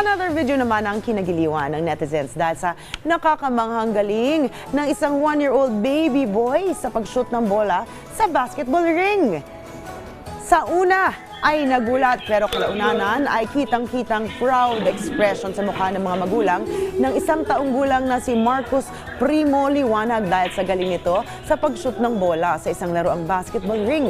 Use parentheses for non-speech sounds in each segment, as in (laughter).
Another video naman ang kinagiliwan ng netizens dahil sa nakakamanghang galing ng isang one-year-old baby boy sa pag-shoot ng bola sa basketball ring. Sa una ay nagulat pero kalaunanan ay kitang-kitang proud expression sa mukha ng mga magulang ng isang taong gulang na si Marcus Primo Liwanag dahil sa galing nito sa pag-shoot ng bola sa isang laruang basketball ring.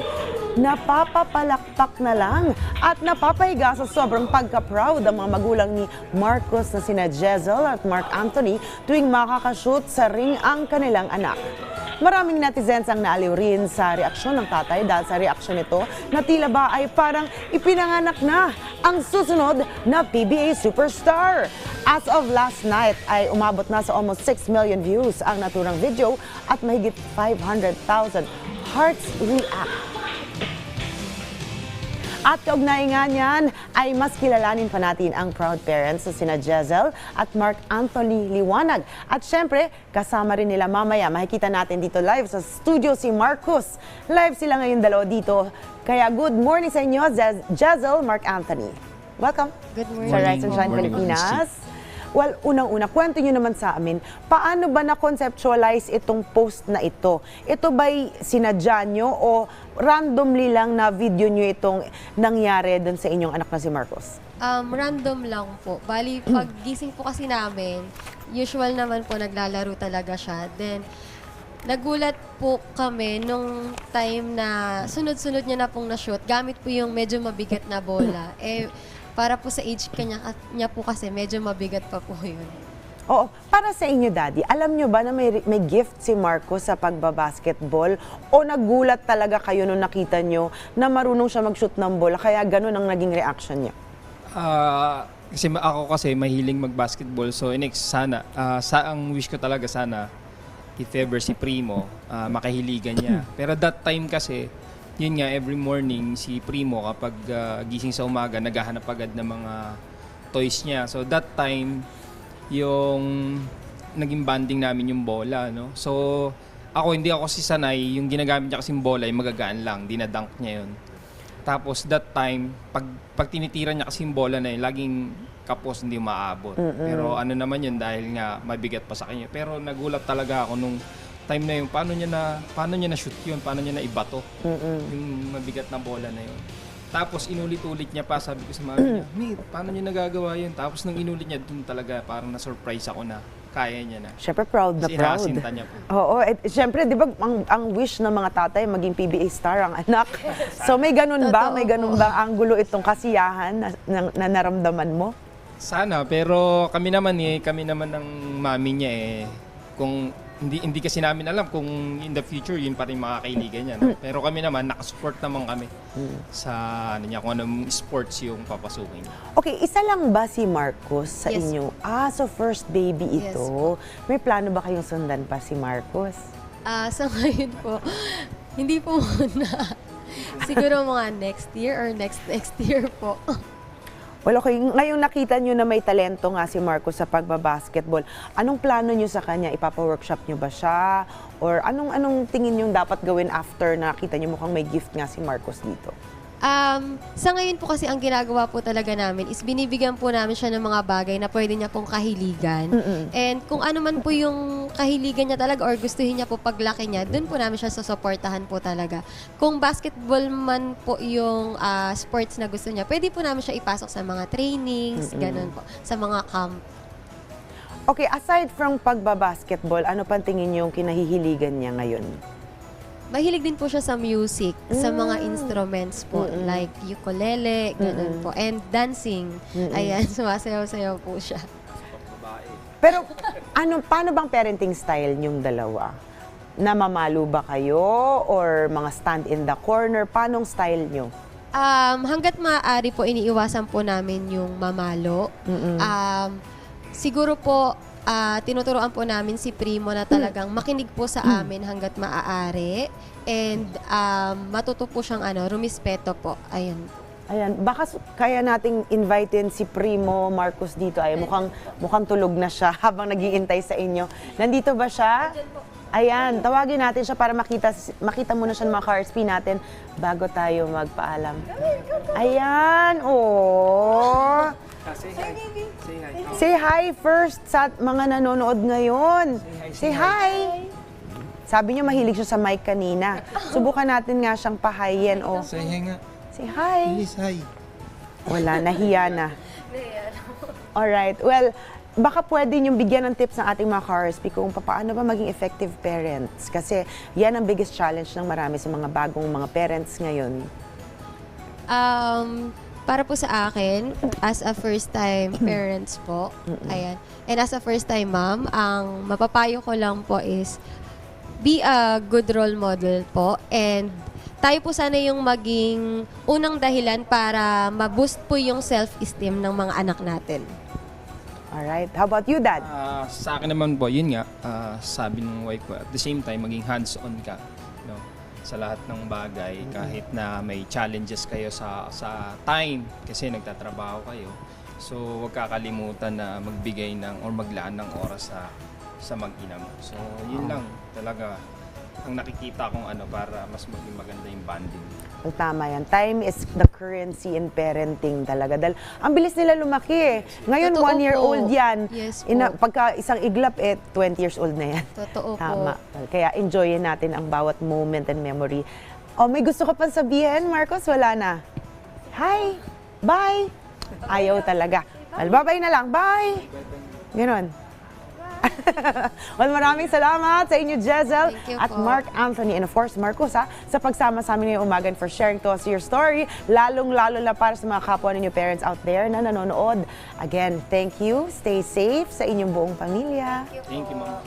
Napapapalakpak na lang at napapahiga sa sobrang pagka-proud ang mga magulang ni Marcus na sina Jezel at Mark Anthony tuwing makakashoot sa ring ang kanilang anak. Maraming netizens ang naaliw rin sa reaksyon ng tatay dahil sa reaksyon nito na tila ba ay parang ipinanganak na ang susunod na PBA superstar. As of last night ay umabot na sa almost 6 million views ang naturang video at mahigit 500,000 hearts react. At kaugnay nga niyan ay mas kilalanin pa natin ang proud parents na sina Jezel at Mark Anthony Liwanag. At syempre, kasama rin nila mamaya. Makikita natin dito live sa studio si Marcus. Live sila ngayon dalawa dito. Kaya good morning sa inyo, Jez- Jezel, Mark Anthony. Welcome. Good morning. Sa Rise and Shine Morning, Pilipinas. Well, unang-una, kwento nyo naman sa amin, paano ba na-conceptualize itong post na ito? Ito ba'y sinadya nyo o randomly lang na video nyo itong nangyari dun sa inyong anak na si Marcos? Um, random lang po. Bali, pag (clears throat) gising po kasi namin, usual naman po naglalaro talaga siya. Then, nagulat po kami nung time na sunod-sunod niya na pong na-shoot. Gamit po yung medyo mabigat na bola. (clears throat) eh, para po sa age kanya, niya po kasi medyo mabigat pa po yun. Oo, para sa inyo, Daddy, alam nyo ba na may, may gift si Marcos sa pagbabasketball? O nagulat talaga kayo nung nakita nyo na marunong siya mag-shoot ng bola, kaya ganun ang naging reaction niya? Ah, kasi ma- ako kasi mahiling mag-basketball. So, next, sana, ah, sa, ang wish ko talaga sana, if ever si Primo, ah, makahiligan niya. (clears throat) Pero that time kasi, yun nga, every morning, si Primo, kapag ah, gising sa umaga, naghahanap agad ng mga toys niya. So, that time, yung naging banding namin yung bola, no? So, ako, hindi ako si sanay, yung ginagamit niya kasing bola, ay magagaan lang, dinadunk niya yun. Tapos that time, pag, pag tinitira niya kasi yung bola na yun, laging kapos hindi maabot. Pero ano naman yun dahil nga mabigat pa sa kanya. Pero nagulat talaga ako nung time na yun, paano niya na paano niya na shoot yun, paano niya na ibato yung mabigat na bola na yun. Tapos inulit-ulit niya pa, sabi ko sa mami niya, (clears throat) Mi, paano niya nagagawa yun? Tapos nung inulit niya, dun talaga parang na-surprise ako na kaya niya na. Siyempre, proud na Kasi proud. inasinta niya po. (laughs) Oo, at syempre, di ba, ang, ang wish ng mga tatay maging PBA star ang anak. So may ganun ba? May ganun ba ang gulo itong kasiyahan na, na, na naramdaman mo? Sana, pero kami naman eh, kami naman ng mami niya eh, kung hindi hindi kasi namin alam kung in the future yun pa rin makakailigan niya. No? Pero kami naman, nakasupport naman kami sa ano niya, kung anong sports yung papasukin niya. Okay, isa lang ba si Marcos sa Yes. inyo? Ah, so first baby Yes ito. May plano ba kayong sundan pa si Marcos? Ah, sa ngayon po, hindi po muna. Siguro mga next year or next next year po. Well, okay, ngayong nakita nyo na may talento nga si Marcos sa pagbabasketball, anong plano nyo sa kanya? Ipapa-workshop nyo ba siya? Or anong anong tingin nyo dapat gawin after nakita nyo mukhang may gift nga si Marcos dito? Um, sa ngayon po kasi ang ginagawa po talaga namin is binibigyan po namin siya ng mga bagay na pwede niya pong kahiligan. And kung ano man po yung kahiligan niya talaga or gustuhin niya po paglaki niya, dun po namin siya susuportahan po talaga. Kung basketball man po yung ah, sports na gusto niya, pwede po namin siya ipasok sa mga trainings, ganun po, sa mga camp. Okay, aside from pagbabasketball, ano pang tingin nyo yung kinahihiligan niya ngayon? Mahilig din po siya sa music, sa mga instruments po, like ukulele, ganun po. And dancing. Ayan, (laughs) sumasayaw-sayaw po siya. Pero ano, paano bang parenting style nyong dalawa? Namamalo ba kayo? Or mga stand in the corner? Paanong style nyo? Um, hanggat maaari po, iniiwasan po namin yung mamalo. Um, siguro po, ah, tinuturoan po namin si Primo na talagang makinig po sa amin hanggat maaari. And um, matuto po siyang ano, rumispeto po. Ayun. Ayan, baka kaya nating invitein si Primo Marcos dito. Ay, mukhang, mukhang tulog na siya (laughs) habang nagiintay sa inyo. Nandito ba siya? Ayan, tawagin natin siya para makita, makita muna siya ng mga car SP natin bago tayo magpaalam. Ayan, oh. Say hi. Say hi. Say hi first sa mga nanonood ngayon. Say Say hi, say hi. Sabi niyo mahilig siya sa mic kanina. (laughs) Subukan natin nga siyang pahayin. Oh. Say hi nga. Say hi. Please, hi. Wala, nahiya na. Alright. Well, baka pwede niyong bigyan ng tips ng ating mga ka-RSP kung paano ba maging effective parents. Kasi yan ang biggest challenge ng marami sa mga bagong mga parents ngayon. Um, para po sa akin, as a first-time parents po, ayan, and as a first-time mom, ang mapapayo ko lang po is, be a good role model po, and tayo po sana yung maging unang dahilan para ma-boost po yung self-esteem ng mga anak natin. Alright. How about you, Dad? Ah, sa akin naman po, yun nga, ah, sabi ng wife ko, at the same time, maging hands-on ka sa lahat ng bagay, kahit na may challenges kayo sa sa time, kasi nagtatrabaho kayo. So, huwag kakalimutan na magbigay ng or maglaan ng oras sa sa mag-ina mo. So, yun lang talaga ang nakikita kong ano para mas maging maganda yung bonding. Well, tama yan. Time is the currency in parenting talaga. Dahil ang bilis nila lumaki eh. Ngayon, Totoo one year po. old yan. Yes po. Ina, pagka isang iglap, eh, 20 years old na yan. Totoo po. Tama. Well, Kaya enjoyin natin ang bawat moment and memory. Oh, may gusto ka pang sabihin, Marcos? Wala na. Hi! Bye! Ayaw talaga. Well, bye-bye na lang. Bye! Ganon. (laughs) well, maraming salamat sa inyo, Jezel Thank you at po. Mark Anthony and of course, Marcos, ha, sa pagsama sa amin ngayong umaga and for sharing to us your story, lalong-lalo na para sa mga kapwa ninyo parents out there na nanonood. Again, thank you. Stay safe sa inyong buong pamilya. Thank you, Ma'am.